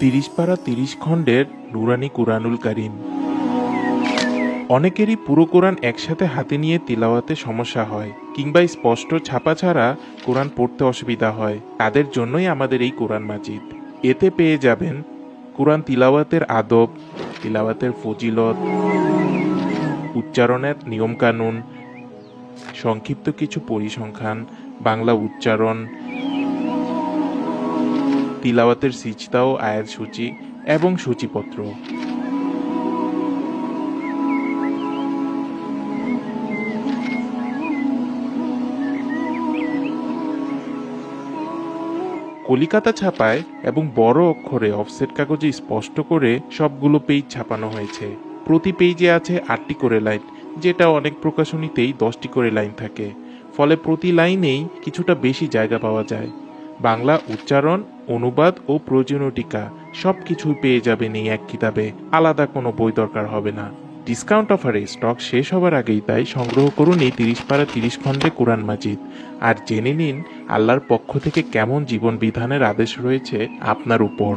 তিরিশ পারা তিরিশ খণ্ডের নুরানি কুরআনুল কারিম। অনেকেরই পুরো কোরআন একসাথে হাতে নিয়ে তিলাওয়াতে সমস্যা হয়, কিংবা স্পষ্ট ছাপা ছাড়া কোরআন পড়তে অসুবিধা হয়। তাদের জন্যই আমাদের এই কোরআন মাজিদ। এতে পেয়ে যাবেন কোরআন তিলাওয়াতের আদব, তিলাওয়াতের ফজিলত, উচ্চারণের নিয়মকানুন, সংক্ষিপ্ত কিছু পরিসংখ্যান, বাংলা উচ্চারণ তিলাওয়াতের সিজদা ও আয়াত সূচি এবং সূচিপত্র। কলিকাতা ছাপায় এবং বড় অক্ষরে অফসেট কাগজে স্পষ্ট করে সবগুলো পেজ ছাপানো হয়েছে। প্রতি পেজে আছে আটটি করে লাইন যেটা অনেক প্রকাশনীতেই দশটি করে লাইন থাকে। ফলে প্রতি লাইনেই কিছুটা বেশি জায়গা পাওয়া যায়। বাংলা উচ্চারণ, অনুবাদ ও প্রয়োজনীয় টিকা সব কিছুই পেয়ে যাবেন এই এক কিতাবে। আলাদা কোনো বই দরকার হবে না। ডিসকাউন্ট অফারে স্টক শেষ হবার আগেই তাই সংগ্রহ করুন এই তিরিশ পাড়া তিরিশ খণ্ডে কোরআন মাজিদ। আর জেনে নিন, আল্লাহর পক্ষ থেকে কেমন জীবন বিধানের আদেশ রয়েছে আপনার উপর।